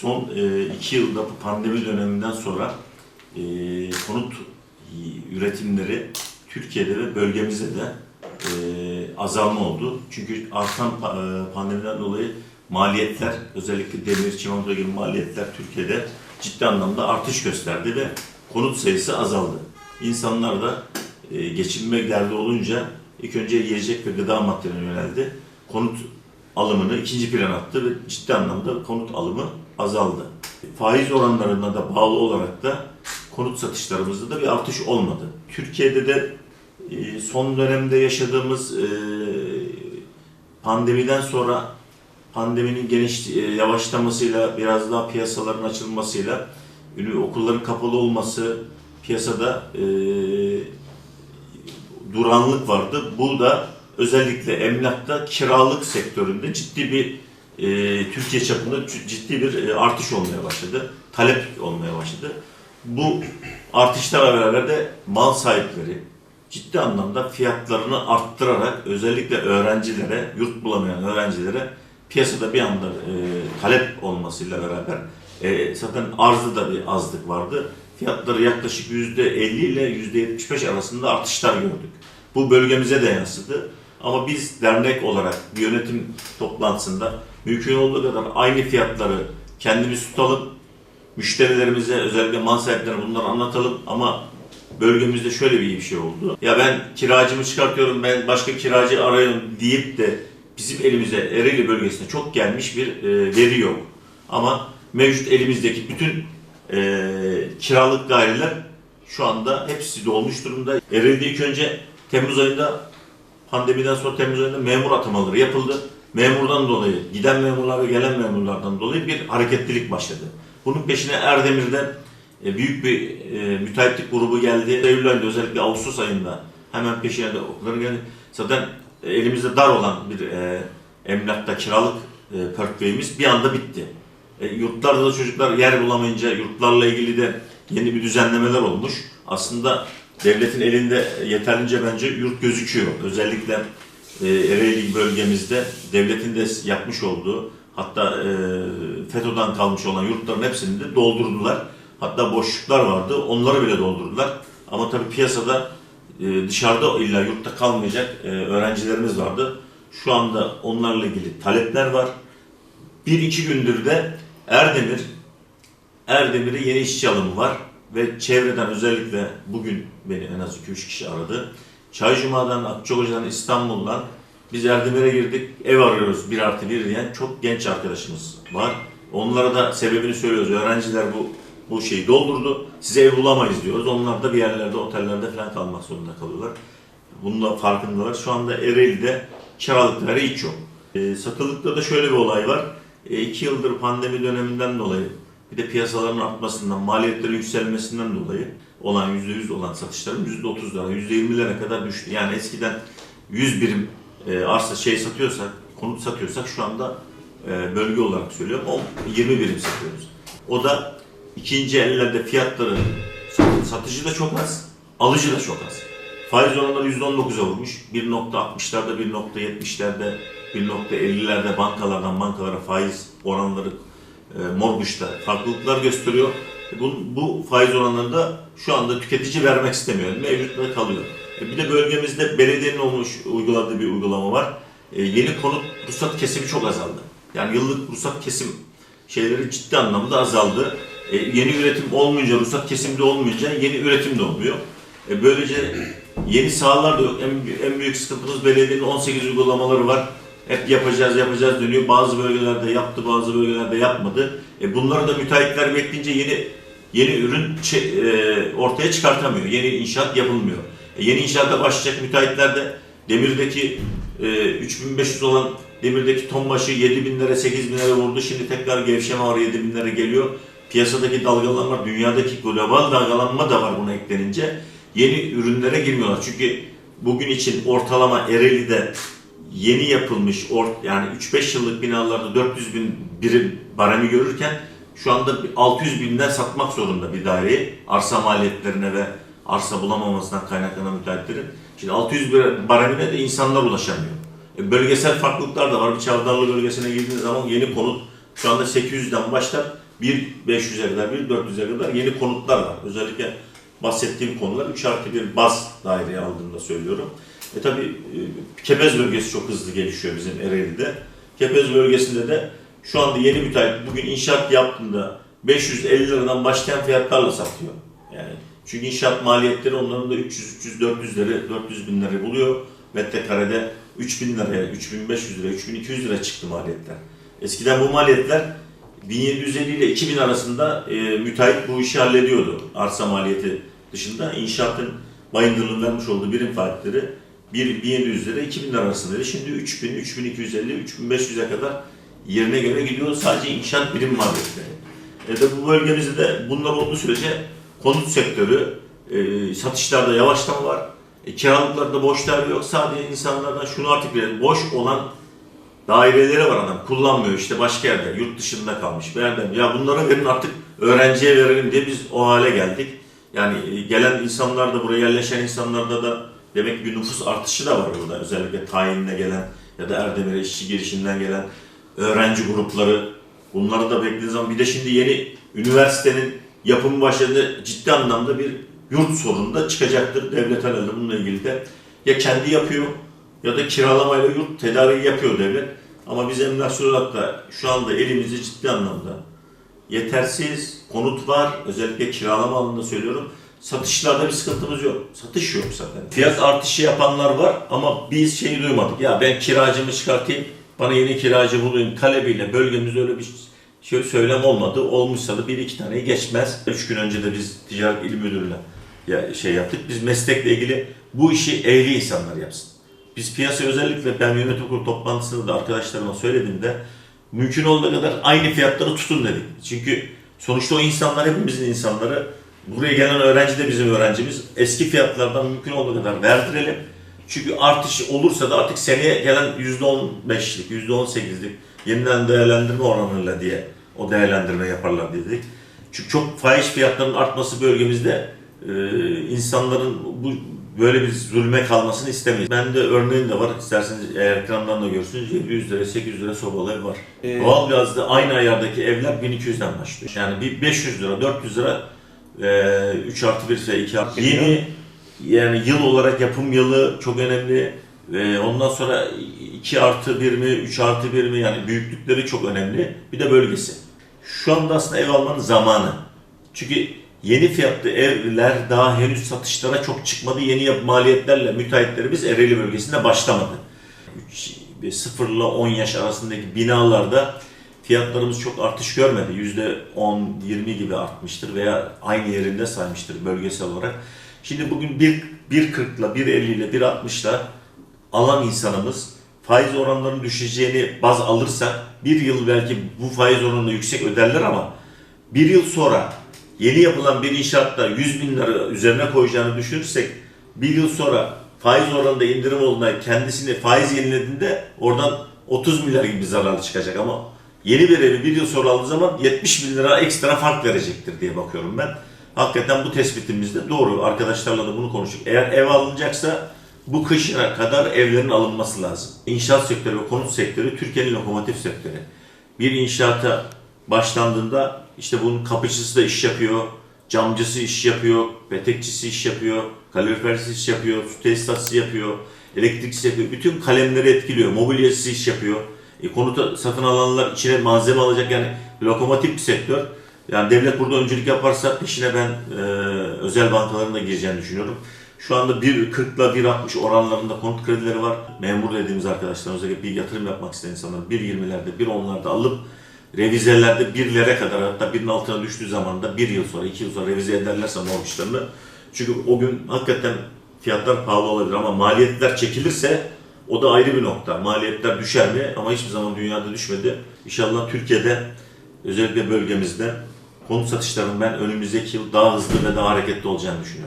son e, iki yılda bu pandemi döneminden sonra e, konut üretimleri Türkiye'de ve bölgemizde de e, azalma oldu. Çünkü artan e, pandemiden dolayı maliyetler, özellikle demir, çimento gibi maliyetler Türkiye'de ciddi anlamda artış gösterdi ve konut sayısı azaldı. İnsanlar da e, geçinmek derdi olunca ilk önce yiyecek ve gıda maddelerine yöneldi. Konut alımını ikinci plan attı ve ciddi anlamda konut alımı azaldı. Faiz oranlarına da bağlı olarak da konut satışlarımızda da bir artış olmadı. Türkiye'de de e, son dönemde yaşadığımız e, pandemiden sonra pandeminin geniş e, yavaşlamasıyla biraz daha piyasaların açılmasıyla okulların kapalı olması piyasada duranlık vardı. Bu da özellikle emlakta kiralık sektöründe ciddi bir e, Türkiye çapında ciddi bir e, artış olmaya başladı. Talep olmaya başladı. Bu artışlarla beraber de mal sahipleri ciddi anlamda fiyatlarını arttırarak özellikle öğrencilere, yurt bulamayan öğrencilere piyasada bir anda e, talep olmasıyla beraber e, zaten arzda da bir azlık vardı. Fiyatları yaklaşık %50 ile %75 arasında artışlar gördük. Bu bölgemize de yansıdı. Ama biz dernek olarak bir yönetim toplantısında mümkün olduğu kadar aynı fiyatları kendimiz tutalım. Müşterilerimize özellikle mal sahiplerine bunları anlatalım ama bölgemizde şöyle bir şey oldu. Ya ben kiracımı çıkartıyorum, ben başka kiracı arıyorum deyip de bizim elimize Ereğli bölgesine çok gelmiş bir e, veri yok. Ama mevcut elimizdeki bütün e, kiralık daireler şu anda hepsi dolmuş durumda. Ereğli'de ilk önce Temmuz ayında pandemiden sonra Temmuz ayında memur atamaları yapıldı. Memurdan dolayı, giden memurlar ve gelen memurlardan dolayı bir hareketlilik başladı. Bunun peşine Erdemir'den e, büyük bir e, müteahhitlik grubu geldi. Eylül ayında özellikle Ağustos ayında hemen peşine de okulların geldi. Zaten e, elimizde dar olan bir e, emlakta kiralık e, portföyümüz bir anda bitti. E, yurtlarda da çocuklar yer bulamayınca yurtlarla ilgili de yeni bir düzenlemeler olmuş. Aslında devletin elinde yeterince bence yurt gözüküyor. Özellikle e, Ereğli bölgemizde devletin de yapmış olduğu hatta e, FETÖ'den kalmış olan yurtların hepsini de doldurdular. Hatta boşluklar vardı. Onları bile doldurdular. Ama tabii piyasada e, dışarıda illa yurtta kalmayacak e, öğrencilerimiz vardı. Şu anda onlarla ilgili talepler var. Bir iki gündür de Erdemir, Erdemir'e yeni işçi alımı var. Ve çevreden özellikle bugün beni en az 2-3 kişi aradı. Çaycuma'dan, Akçakoca'dan, İstanbul'dan biz Erdemir'e girdik, ev arıyoruz bir artı bir diyen çok genç arkadaşımız var. Onlara da sebebini söylüyoruz. Öğrenciler bu bu şeyi doldurdu. Size ev bulamayız diyoruz. Onlar da bir yerlerde, otellerde falan kalmak zorunda kalıyorlar. Bunun da farkındalar. Şu anda Ereğli'de kiralıkları hiç yok. E, satılıkta da şöyle bir olay var. E, iki yıldır pandemi döneminden dolayı bir de piyasaların artmasından, maliyetlerin yükselmesinden dolayı olan %100 olan satışların %30'lara, %20'lere kadar düştü. Yani eskiden 100 birim e, arsa şey satıyorsak, konut satıyorsak şu anda e, bölge olarak söylüyorum o 20 birim satıyoruz. O da ikinci ellerde fiyatları sat- satıcı da çok az, alıcı da çok az. Faiz oranları %19'a vurmuş. 1.60'larda, 1.70'lerde, 1.50'lerde bankalardan bankalara faiz oranları e, mortgage'da farklılıklar gösteriyor. E, Bu, bu faiz oranları da şu anda tüketici vermek istemiyor. Mevcutta kalıyor. E, bir de bölgemizde belediyenin olmuş uyguladığı bir uygulama var. E, yeni konut ruhsat kesimi çok azaldı. Yani yıllık ruhsat kesim şeyleri ciddi anlamda azaldı. E, yeni üretim olmayınca, ruhsat kesimde olmayınca yeni üretim de olmuyor. E, böylece yeni sahalar da yok. En, en büyük sıkıntımız belediyenin 18 uygulamaları var. Hep yapacağız, yapacağız dönüyor. Bazı bölgelerde yaptı, bazı bölgelerde yapmadı. E, bunları da müteahhitler bekleyince yeni yeni ürün e, ortaya çıkartamıyor. Yeni inşaat yapılmıyor. E, yeni inşaata başlayacak müteahhitler de demirdeki e, 3500 olan demirdeki ton başı 7000 lira 8000 lira vurdu. Şimdi tekrar gevşeme var 7000 lira geliyor. Piyasadaki dalgalanma, dünyadaki global dalgalanma da var buna eklenince. Yeni ürünlere girmiyorlar. Çünkü bugün için ortalama Ereğli'de yeni yapılmış or, yani 3-5 yıllık binalarda 400 bin birim baremi görürken şu anda 600 binden satmak zorunda bir daireyi arsa maliyetlerine ve arsa bulamamasından kaynaklanan müteahhitlerin. Şimdi 600 bir baremine de insanlar ulaşamıyor. E, bölgesel farklılıklar da var. Bir Çavdarlı bölgesine girdiğiniz zaman yeni konut şu anda 800'den başlar 1.500'e kadar, 1.400'e kadar yeni konutlar var. Özellikle bahsettiğim konular 3 artı bir baz daireye aldığımda söylüyorum. E tabi Kepez bölgesi çok hızlı gelişiyor bizim Ereğli'de. Kepez bölgesinde de şu anda yeni müteahhit bugün inşaat yaptığında 550 liradan başlayan fiyatlarla satıyor. Yani çünkü inşaat maliyetleri onların da 300, 300, 400 lira, 400 bin lira buluyor. Metrekarede 3000 liraya, 3500 lira, 3200 lira çıktı maliyetler. Eskiden bu maliyetler 1750 ile 2000 arasında e, müteahhit bu işi hallediyordu. Arsa maliyeti dışında inşaatın bayındırlığın vermiş olduğu birim 1 1700 lira 2000 lira arasındaydı. Şimdi 3000, 3250, 3500'e kadar yerine göre gidiyor sadece inşaat birim maliyetleri. E de bu bölgemizde de bunlar olduğu sürece konut sektörü e, satışlarda yavaşlama var. E, kiralıklarda boşlar yok. Sadece insanlardan şunu artık bilelim. Boş olan daireleri var adam. Kullanmıyor işte başka yerde. Yurt dışında kalmış. Beğendim. Ya bunlara verin artık öğrenciye verelim diye biz o hale geldik. Yani e, gelen insanlar da buraya yerleşen insanlarda da demek ki bir nüfus artışı da var burada. Özellikle tayinle gelen ya da Erdemir'e işçi girişinden gelen öğrenci grupları bunları da beklediğiniz zaman bir de şimdi yeni üniversitenin yapımı başladı. Ciddi anlamda bir yurt sorunu da çıkacaktır. Devlet herhalde bununla ilgili de ya kendi yapıyor ya da kiralamayla yurt tedariği yapıyor devlet. Ama biz emlakçı olarak da şu anda elimizde ciddi anlamda yetersiz konut var. Özellikle kiralama alanında söylüyorum. Satışlarda bir sıkıntımız yok. Satış yok zaten. Fiyat artışı yapanlar var ama biz şeyi duymadık. Ya ben kiracımı çıkartayım, bana yeni kiracı bulayım talebiyle bölgemizde öyle bir şey söylem olmadı. Olmuşsa da bir iki taneyi geçmez. Üç gün önce de biz ticaret il müdürüyle ya şey yaptık. Biz meslekle ilgili bu işi ehli insanlar yapsın. Biz piyasa özellikle ben yönetim kurulu toplantısında da arkadaşlarıma söylediğimde mümkün olduğu kadar aynı fiyatları tutun dedik. Çünkü sonuçta o insanlar hepimizin insanları. Buraya gelen öğrenci de bizim öğrencimiz. Eski fiyatlardan mümkün olduğu kadar verdirelim. Çünkü artış olursa da artık seneye gelen %15'lik, %18'lik yeniden değerlendirme oranıyla diye o değerlendirme yaparlar dedik. Çünkü çok faiz fiyatlarının artması bölgemizde e, insanların bu böyle bir zulme kalmasını istemeyiz. Ben de örneğin de var. İsterseniz eğer ekrandan da görürsünüz 700 lira 800 lira sobalı ev var. Ee, Doğalgazda aynı ayardaki evler 1200'den başlıyor. Yani bir 500 lira 400 lira e, 3 artı 1 ise 2 artı Biliyor. Yeni yani yıl olarak yapım yılı çok önemli. E, ondan sonra 2 artı 1 mi 3 artı 1 mi yani büyüklükleri çok önemli. Bir de bölgesi. Şu anda aslında ev almanın zamanı. Çünkü yeni fiyatlı evler daha henüz satışlara çok çıkmadı. Yeni yapı maliyetlerle müteahhitlerimiz Ereğli bölgesinde başlamadı. 0 ile 10 yaş arasındaki binalarda fiyatlarımız çok artış görmedi. %10-20 gibi artmıştır veya aynı yerinde saymıştır bölgesel olarak. Şimdi bugün 1 1.40 ile 1.50 ile 1.60 ile alan insanımız faiz oranlarının düşeceğini baz alırsak bir yıl belki bu faiz oranını yüksek öderler ama bir yıl sonra yeni yapılan bir inşaatta 100 bin lira üzerine koyacağını düşünürsek bir yıl sonra faiz oranında indirim olduğunda kendisini faiz yenilediğinde oradan 30 milyar gibi zararlı çıkacak ama yeni bir evi bir yıl sonra aldığı zaman 70 bin lira ekstra fark verecektir diye bakıyorum ben. Hakikaten bu tespitimiz de doğru. Arkadaşlarla da bunu konuştuk. Eğer ev alınacaksa bu kışına kadar evlerin alınması lazım. İnşaat sektörü ve konut sektörü Türkiye'nin lokomotif sektörü. Bir inşaata başlandığında işte bunun kapıcısı da iş yapıyor, camcısı iş yapıyor, petekçisi iş yapıyor, kalorifercisi iş yapıyor, su tesisatçısı yapıyor, elektrikçisi yapıyor. Bütün kalemleri etkiliyor, mobilyacısı iş yapıyor. E, konuta satın alanlar içine malzeme alacak yani lokomotif bir sektör. Yani devlet burada öncülük yaparsa peşine ben e, özel bankaların da gireceğini düşünüyorum. Şu anda 1.40 ile 1.60 oranlarında konut kredileri var. Memur dediğimiz arkadaşlar özellikle bir yatırım yapmak isteyen insanlar 1.20'lerde 1.10'larda alıp revizelerde 1'lere kadar hatta 1'in altına düştüğü zaman da 1 yıl sonra 2 yıl sonra revize ederlerse mortgage'larını çünkü o gün hakikaten fiyatlar pahalı olabilir ama maliyetler çekilirse o da ayrı bir nokta. Maliyetler düşer mi? Ama hiçbir zaman dünyada düşmedi. İnşallah Türkiye'de özellikle bölgemizde konut satışlarının ben önümüzdeki yıl daha hızlı ve daha hareketli olacağını düşünüyorum.